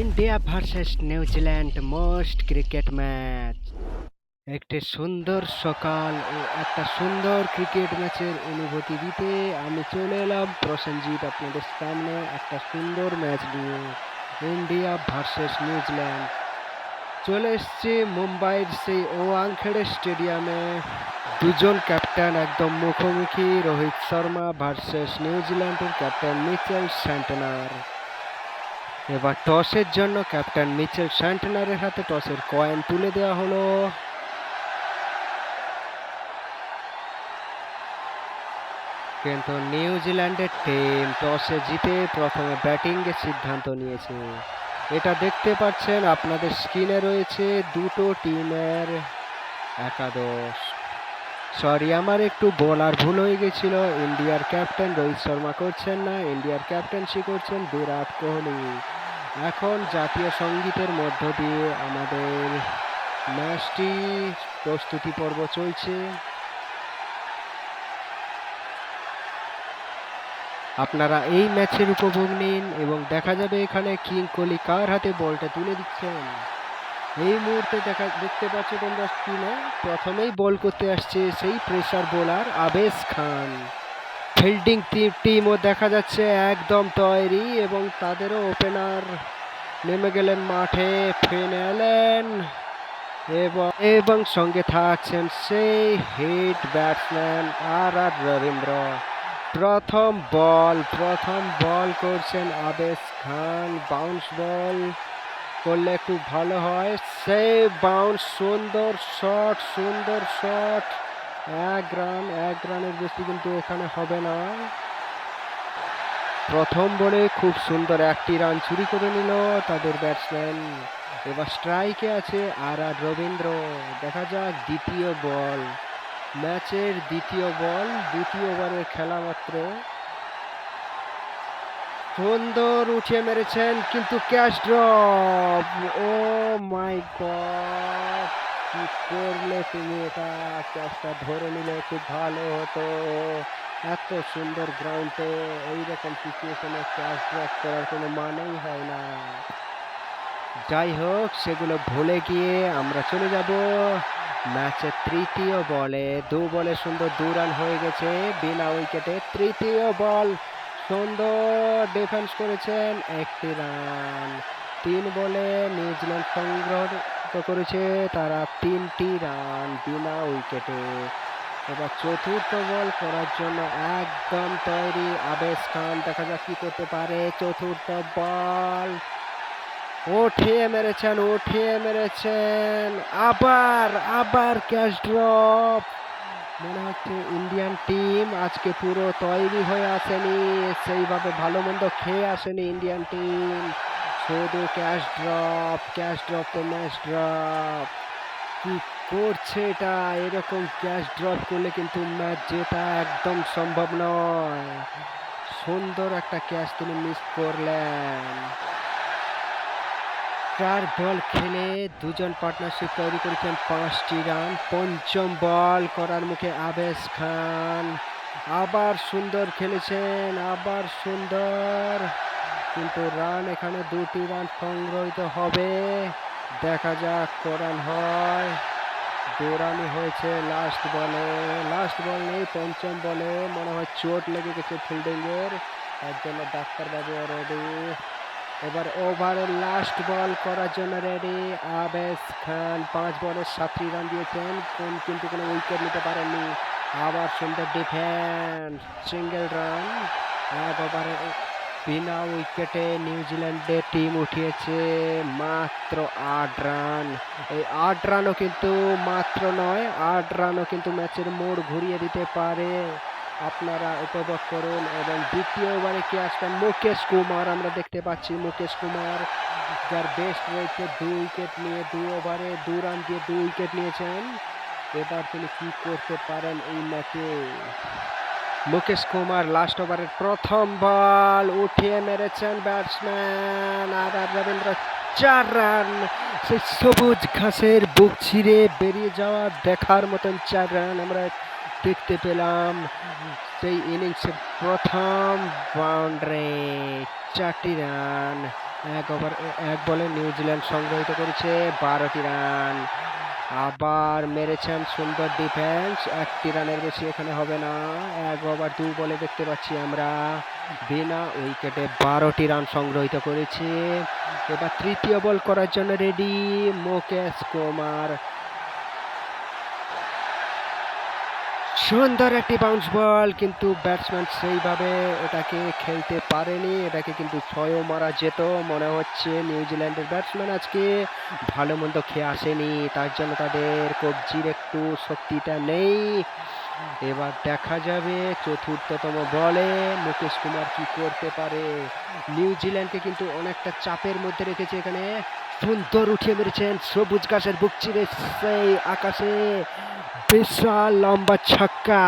India versus New Zealand most cricket match একটি সুন্দর সকাল ও একটা সুন্দর ক্রিকেট ম্যাচের অনুভূতি দিতে আমি চলে এলাম। প্রসেনজিৎ, আপনাদের সামনে একটা সুন্দর ম্যাচ নিয়ে। ইন্ডিয়া ভার্সেস নিউজিল্যান্ড চলে এসছি মুম্বাইয়ের সেই ওয়াংখেড়ে স্টেডিয়ামে। দুজন ক্যাপ্টেন একদম মুখোমুখি, রোহিত শর্মা ভার্সেস নিউজিল্যান্ডের ক্যাপ্টেন মিচেল স্যান্টনার। এবার টসের জন্য ক্যাপ্টেন মিচেল স্যান্টনারের হাতে টসের কয়েন তুলে দেওয়া হলো। কিন্তু নিউজিল্যান্ডের টিম টসে জিতে প্রথমে ব্যাটিংয়ের সিদ্ধান্ত নিয়েছে। এটা দেখতে পাচ্ছেন, আপনাদের স্ক্রিনে রয়েছে দুটো টিমের একাদশ। সরি আমার একটু বলার ভুল হয়ে গেছিল। ইন্ডিয়ার ক্যাপ্টেন রোহিত শর্মা করছেন না। ইন্ডিয়ার ক্যাপ্টেন্সি করছেন বিরাট কোহলি। এখন জাতীয় সঙ্গীতের মধ্য দিয়ে আমাদের ম্যাচটি, প্রস্তুতি পর্ব চলছে। আপনারা এই ম্যাচের উপভোগ নিন এবং দেখা যাবে এখানে কিং কোহলি কার হাতে বলটা তুলে দিচ্ছেন। এই মুহূর্তে দেখা, দেখতে পাচ্ছ তোমরা স্ক্রিনে প্রথমেই বল করতে আসছে সেই pressure bowler Avesh Khan. Fielding টিমও দেখা যাচ্ছে একদম তৈরি এবং তাদেরও ওপেনার নেমে গেলেন মাঠে ফেন অ্যালেন এবং এবং সঙ্গে থাকছেন সেই হিট ব্যাটসম্যান আর আর রবীন্দ্র। প্রথম বল প্রথম বল করছেন আবেশ খান বাউন্স বল করলে খুব ভালো হয়। সেই বাউন্স সুন্দর শট সুন্দর শট এক রান এক রানের বেশি কিন্তু এখানে হবে না। প্রথম বলে খুব সুন্দর একটি রান চুরি করে নিল তাদের ব্যাটসম্যান এবার স্ট্রাইকে আছে আর আর রবীন্দ্র। দেখা যাক দ্বিতীয় বল। ম্যাচের দ্বিতীয় বল, দ্বিতীয় ওভারের খেলা মাত্র। সুন্দর উঠিয়ে মেরেছেন কিন্তু catch drop. Oh my god, কি করলে তুমি এটা? ক্যাচটা ধরে নিলে খুব ভালো হতো। এত সুন্দর গ্রাউন্ডে এইরকম সিচুয়েশনে ক্যাশ ড্রপ করার কোনো মানেই হয় না। যাই হোক, সেগুলো ভুলে গিয়ে আমরা চলে যাব। ম্যাচের তৃতীয় বলে, দু বলে সুন্দর দু রান হয়ে গেছে। বিনা উইকেটে তৃতীয় বল সুন্দর ডিফেন্স করেছেন, একটি রান তিন বলে নিউজিল্যান্ড সংগ্রহ করেছে তারা তিনটি রান বিনা উইকেটে এবার চতুর্থ বল করার জন্য একদম তৈরি আবেশ খান। দেখা যাক কি করতে পারে চতুর্থ বল। উঠিয়ে মেরেছেন উঠিয়ে মেরেছেন। আবার আবার ক্যাশ ড্রপ মনে হচ্ছে ইন্ডিয়ান টিম আজকে পুরো তৈরি হয়ে আসেনি, সেইভাবে ভালো মন্দ খেয়ে আসেনি ইন্ডিয়ান টিম শুধু ক্যাশ ড্রপ ক্যাশ ড্রপ তো ম্যাচ ড্রপ কি করছে এটা? এরকম ক্যাশ ড্রপ করলে কিন্তু ম্যাচ জেতা একদম সম্ভব নয়। সুন্দর একটা ক্যাচ তিনি মিস করলেন। চার বল খেলে দুজন পার্টনারশিপ তৈরি করেছেন পাঁচটি রান। পঞ্চম বল করার মুখে আবেশ খান। আবার সুন্দর খেলেছেন, আবার সুন্দর। কিন্তু রান এখানে দুটি রান সংগ্রহিত হবে। দেখা যাক করান হয়। দু হয়েছে লাস্ট বলে লাস্ট বল নেই, পঞ্চম বলে মনে হয় চোট লেগে গেছে ফিল্ডিংয়ের তার জন্য ডাক্তারবাবু রেডি এবার ওভারের লাস্ট বল করার জন্য রেডি আবেশ খান পাঁচ বলে সাতটি রান দিয়েছেন। কোন কিন্তু কোনো উইকেট নিতে পারেননি। আবার সুন্দর ডিফেন্স সিঙ্গেল রান এক ওভারে বিনা উইকেটে নিউজিল্যান্ডের টিম উঠিয়েছে মাত্র আট রান এই আট রানও কিন্তু মাত্র নয়, আট রানও কিন্তু ম্যাচের মোড় ঘুরিয়ে দিতে পারে। আপনারা উপভোগ করুন এবং দ্বিতীয় ওভারে কে আসবেন? মুকেশ কুমার, আমরা দেখতে পাচ্ছি মুকেশ কুমার, যার বেস্ট রয়েছে দু উইকেট নিয়ে দু ওভারে দু রান দিয়ে দু উইকেট নিয়েছেন। এবার তিনি কি করতে পারেন এই ম্যাচে মুকেশ কুমার লাস্ট ওভারের প্রথম বল উঠিয়ে মেরেছেন ব্যাটসম্যান আর রবীন্দ্র। চার রান সেই সবুজ ঘাসের বুক ছিঁড়ে বেরিয়ে যাওয়া দেখার মতন চার রান আমরা দেখতে পেলাম সেই ইনিংসের প্রথম বাউন্ডারি চারটি রান এক ওভার এক বলে নিউজিল্যান্ড সংগ্রহিত করেছে, বারোটি রান আবার মেরেছেন সুন্দর ডিফেন্স একটি রানের বেশি এখানে হবে না। এক ওভার দু বলে দেখতে পাচ্ছি আমরা। বিনা উইকেটে বারোটি রান সংগ্রহিত করেছে। এবার তৃতীয় বল করার জন্য রেডি মুকেশ কুমার। সুন্দর একটি বাউন্স বল কিন্তু ব্যাটসম্যান সেইভাবে এটাকে খেলতে পারেনি। এটাকে কিন্তু ছয়ও মারা যেত, মনে হচ্ছে নিউজিল্যান্ডের ব্যাটসম্যান আজকে ভালো মন্দ খেয়ে আসেনি। তার জন্য তাদের কবজির একটু শক্তিটা নেই। এবার দেখা যাবে চতুর্থতম বলে মুকেশ কুমার কি করতে পারে। নিউজিল্যান্ডকে কিন্তু অনেকটা চাপের মধ্যে রেখেছে এখানে। সুন্দর উঠিয়ে মেরেছেন সবুজ ঘাসের বুক চিরে সেই আকাশে। বিশাল লম্বা ছক্কা।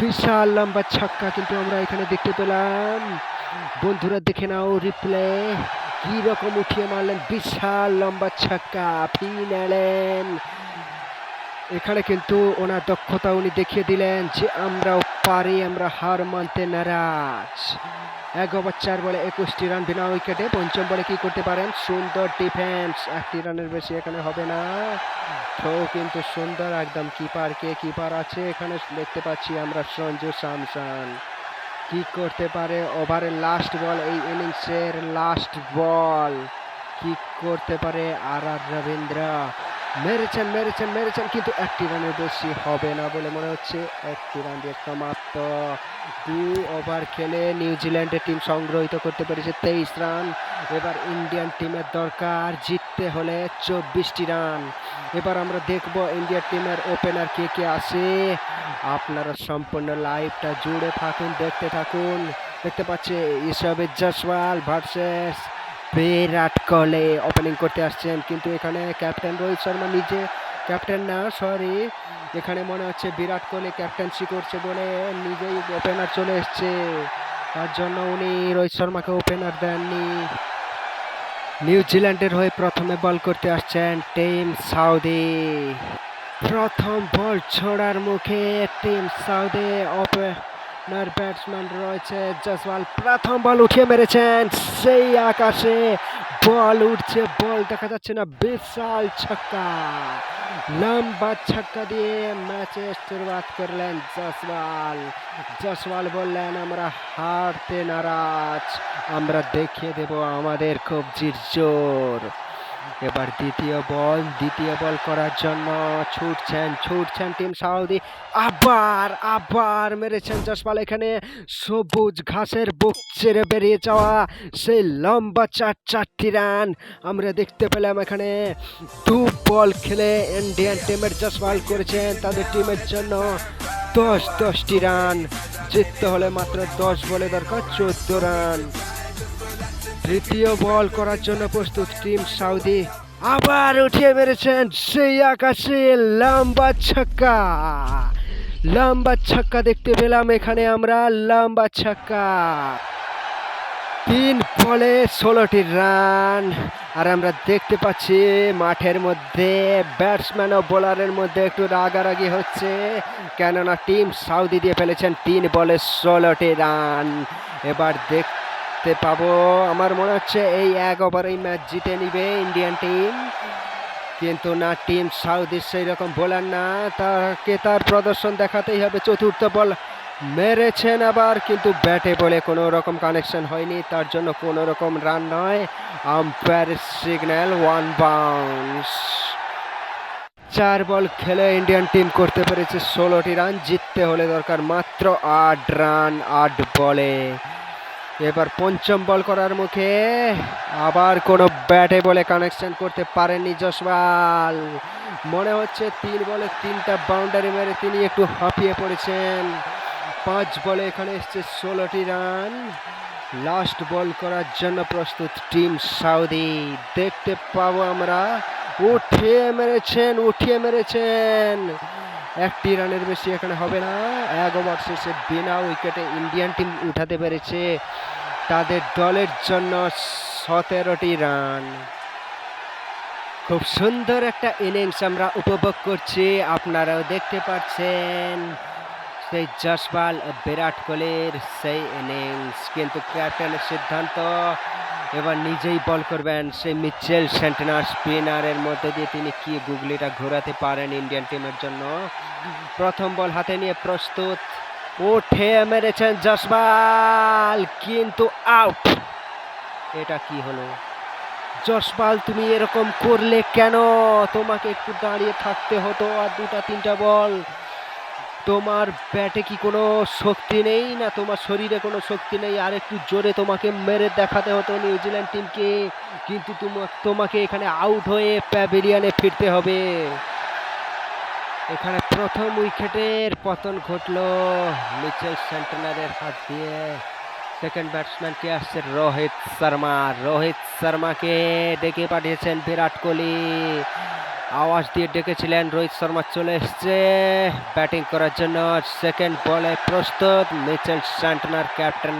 বিশাল লম্বা ছক্কা কিন্তু আমরা এখানে দেখতে পেলাম। বন্ধুরা দেখে নাও রিপ্লে কি রকম উঠিয়ে মারলেন বিশাল লম্বা ছক্কা। ফিন এলেন এখানে কিন্তু ওনার দক্ষতা উনি দেখিয়ে দিলেন যে আমরাও পারি, আমরা হার মানতে নারাজ। এক ওভার চার বলে একুশটি রান, বিনা উইকেটে পঞ্চম বলে কি করতে পারেন? সুন্দর ডিফেন্স একটি রানের বেশি এখানে হবে না। তো কিন্তু সুন্দর, একদম কিপার কে কিপার আছে এখানে দেখতে পাচ্ছি আমরা সঞ্জু স্যামসন। কি করতে পারে? ওভারের লাস্ট বল এই ইনিংসের লাস্ট বল কি করতে পারে? আর আর রবীন্দ্র। মেরেছেন মেরেছেন মেরেছেন, কিন্তু একটি রানের বেশি হবে না বলে মনে হচ্ছে। একটি রান দিয়ে সমাপ্ত। দু ওভার খেলে নিউজিল্যান্ডের টিম সংগ্রহিত করতে পেরেছে তেইশ রান। এবার ইন্ডিয়ান টিমের দরকার জিততে হলে চব্বিশটি রান। এবার আমরা দেখব ইন্ডিয়ান টিমের ওপেনার কে কে আছে। আপনারা সম্পূর্ণ লাইভটা জুড়ে থাকুন, দেখতে থাকুন। দেখতে পাচ্ছে ইসবে জসওয়াল ভার্সেস বিরাট কোহলি ওপেনিং করতে আসছেন, কিন্তু এখানে ক্যাপ্টেন রোহিত শর্মা নিজে ক্যাপ্টেন না সরি এখানে মনে হচ্ছে বিরাট কোহলি ক্যাপ্টেন্সি করছে বলে নিজেই ওপেনার চলে এসছে। তার জন্য উনি রোহিত শর্মাকে ওপেনার দেননি। নিউজিল্যান্ডের হয়ে প্রথমে বল করতে আসছেন টিম সাউদি। প্রথম বল ছোড়ার মুখে টিম সাউদি ওপেনার ব্যাটসম্যান রয়েছে জসওয়াল প্রথম বল উঠিয়ে মেরেছেন। সেই আকাশে বল উঠছে বল দেখা যাচ্ছে না, বিশাল ছক্কা। লম্বা ছক্কা দিয়ে ম্যাচের শুরুয়াত করলেন জসওয়াল জসওয়াল বললেন, আমরা হারতে নারাজ, আমরা দেখিয়ে দেব আমাদের কবজির জোর এবার দ্বিতীয় বল দ্বিতীয় বল করার জন্য ছুটছেন ছুটছেন টিম সাউদি। আবার আবার মেরেছেন জসপাল এখানে। সবুজ ঘাসের বুক ছেড়ে বেরিয়ে যাওয়া সেই লম্বা চার চারটি রান আমরা দেখতে পেলাম এখানে। দু বল খেলে ইন্ডিয়ান টিমের জসপাল করেছেন তাদের টিমের জন্য দশ দশটি রান। জিততে হলে মাত্র দশ বলে দরকার চোদ্দ রান। তৃতীয় বল করার জন্য প্রস্তুত টিম সাউদি। আবার উঠিয়ে মেরেছেন সেই আকাশে লম্বা ছক্কা। লম্বা ছক্কা দেখতে পেলাম এখানে আমরা, লম্বা ছক্কা। তিন বলে ষোলোটি রান। আর আমরা দেখতে পাচ্ছি মাঠের মধ্যে ব্যাটসম্যান ও বোলারের মধ্যে একটু রাগারাগি হচ্ছে, কেননা টিম সাউদি দিয়ে ফেলেছেন তিন বলে ষোলোটি রান। এবার দেখ দেখতে পাবো। আমার মনে হচ্ছে এই এক ওভারেই ম্যাচ জিতে নিবে ইন্ডিয়ান টিম কিন্তু না টিম সাউদির সেই রকম বোলার না। তাকে তার প্রদর্শন দেখাতেই হবে। চতুর্থ বল মেরেছেন আবার, কিন্তু ব্যাটে বলে কোনো রকম কানেকশন হয়নি। তার জন্য কোনো রকম রান নয়। আম্পায়ার সিগন্যাল ওয়ান বাউন্স চার বল খেলে ইন্ডিয়ান টিম করতে পেরেছে ষোলোটি রান জিততে হলে দরকার মাত্র আট রান আট বলে এবার পঞ্চম বল করার মুখে। আবার কোনো ব্যাটে বলে কানেকশন করতে পারেননি জসওয়াল মনে হচ্ছে তিন বলে তিনটা বাউন্ডারি মেরে তিনি একটু হাঁপিয়ে পড়েছেন। পাঁচ বলে এখানে এসছে ষোলোটি রান। লাস্ট বল করার জন্য প্রস্তুত টিম সাউদি। দেখতে পাবো আমরা। উঠিয়ে মেরেছেন উঠিয়ে মেরেছেন। একটি রানের বেশি এখানে হবে না। এক ওভার শেষে বিনা উইকেটে ইন্ডিয়ান টিম উঠাতে পেরেছে তাদের দলের জন্য সতেরোটি রান। খুব সুন্দর একটা ইনিংস আমরা উপভোগ করছি। আপনারাও দেখতে পাচ্ছেন সেই জসপাল বিরাট কোহলির সেই ইনিংস। কিন্তু ক্যাপ্টেনের সিদ্ধান্ত এবার নিজেই বল করবেন সেই মিচেল সেন্টেনার স্পিনারের মধ্যে দিয়ে তিনি কি গুগলিটা ঘোরাতে পারেন ইন্ডিয়ান টিমের জন্য? প্রথম বল হাতে নিয়ে প্রস্তুত। উঠে মেরেছেন জসবাল কিন্তু আউট। এটা কি হলো? জসপাল তুমি এরকম করলে কেন? তোমাকে একটু দাঁড়িয়ে থাকতে হতো আর দুটা, তিনটা বল। তোমার ব্যাটে কি কোনো শক্তি নেই না তোমার শরীরে কোনো শক্তি নেই? আর একটু জোরে তোমাকে মেরে দেখাতে হতো নিউজিল্যান্ড টিমকে। কিন্তু তোমা- তোমাকে এখানে আউট হয়ে প্যাভিলিয়নে ফিরতে হবে। এখানে প্রথম উইকেটের পতন ঘটলো মিচেল সেন্টেনারের হাত দিয়ে। সেকেন্ড ব্যাটসম্যান কে আসছে রোহিত শর্মা। রোহিত শর্মাকে ডেকে পাঠিয়েছেন বিরাট কোহলি। আওয়াজ দিয়ে ডেকেছিলেন রোহিত শর্মা, চলে এসছে। ব্যাটিং করার জন্য সেকেন্ড বলে প্রস্তুত মিচেল সেন্টেনার ক্যাপ্টেন।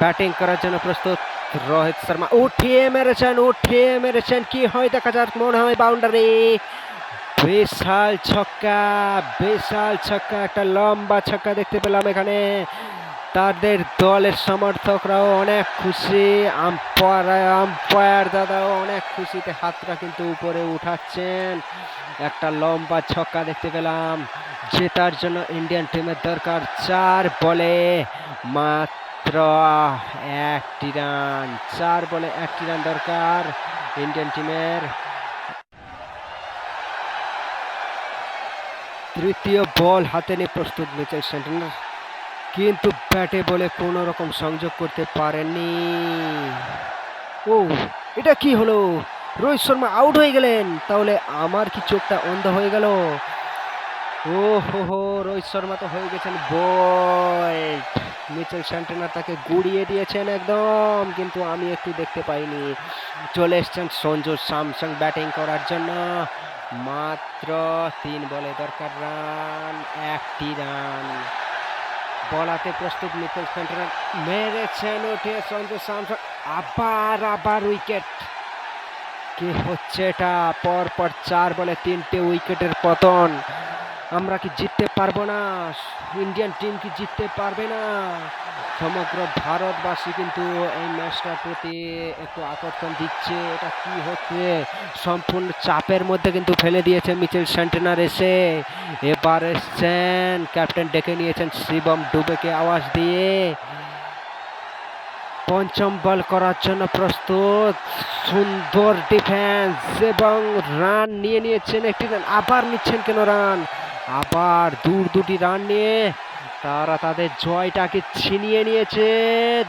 ব্যাটিং করার জন্য প্রস্তুত রোহিত শর্মা। উঠিয়ে মেরেছেন উঠিয়ে মেরেছেন। কি হয় দেখা যাক, মনে হয় বাউন্ডারি বিশাল ছক্কা বিশাল ছক্কা, একটা লম্বা ছক্কা দেখতে পেলাম এখানে। তাদের দলের সমর্থকরাও অনেক খুশি। আম্পায়ার আম্পায়ার দাদাও অনেক খুশিতে হাতটা কিন্তু উপরে উঠাচ্ছেন। একটা লম্বা ছক্কা দেখতে পেলাম। জেতার জন্য ইন্ডিয়ান টিমের দরকার চার বলে মাত্র একটি রান। চার বলে একটি রান দরকার ইন্ডিয়ান টিমের। তৃতীয় বল হাতে নিয়ে প্রস্তুত মিচেল সেন্টেনার কিন্তু ব্যাটে বলে কোনো রকম সংযোগ করতে পারেননি। ও, এটা কি হলো? রোহিত শর্মা আউট হয়ে গেলেন। তাহলে আমার কি চোখটা অন্ধ হয়ে গেল? ও হো হো, রোহিত শর্মা তো হয়ে গেছেন বয় মিচেল সেন্টেনার তাকে গুড়িয়ে দিয়েছেন একদম, কিন্তু আমি একটু দেখতে পাইনি। চলে এসছেন সঞ্জু স্যামসাং ব্যাটিং করার জন্য। মাত্র তিন বলে দরকার রান, একটি রান। বলাতে প্রস্তুত মিচেল সেন্টেনার মেরেছেন উঠে সঞ্জু স্যামসন। আবার আবার উইকেট। কি হচ্ছে এটা? পর পর চার বলে তিনটে উইকেটের পতন। আমরা কি জিততে পারব না? ইন্ডিয়ান টিম কি জিততে পারবে না? সমগ্র ভারতবাসী কিন্তু এই ম্যাচটার প্রতি একটু আকর্ষণ দিচ্ছে। এটা কি হচ্ছে? সম্পূর্ণ চাপের মধ্যে কিন্তু ফেলে দিয়েছে মিচেল সেন্টেনার এসে। এবার এসছেন, ক্যাপ্টেন ডেকে নিয়েছেন শিবম ডুবেকে আওয়াজ দিয়ে। পঞ্চম বল করার জন্য প্রস্তুত। সুন্দর ডিফেন্স এবং রান নিয়ে নিয়েছেন একটি রান আবার নিচ্ছেন কেন রান আবার দূর দুটি রান নিয়ে তারা তাদের জয়টাকে ছিনিয়ে নিয়েছে।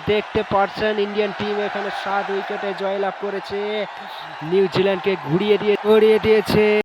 দেখতে পারছেন ইন্ডিয়ান টিম এখানে সাত উইকেটে জয়লাভ করেছে। নিউজিল্যান্ডকে ঘুরিয়ে দিয়ে ঘুরিয়ে দিয়েছে।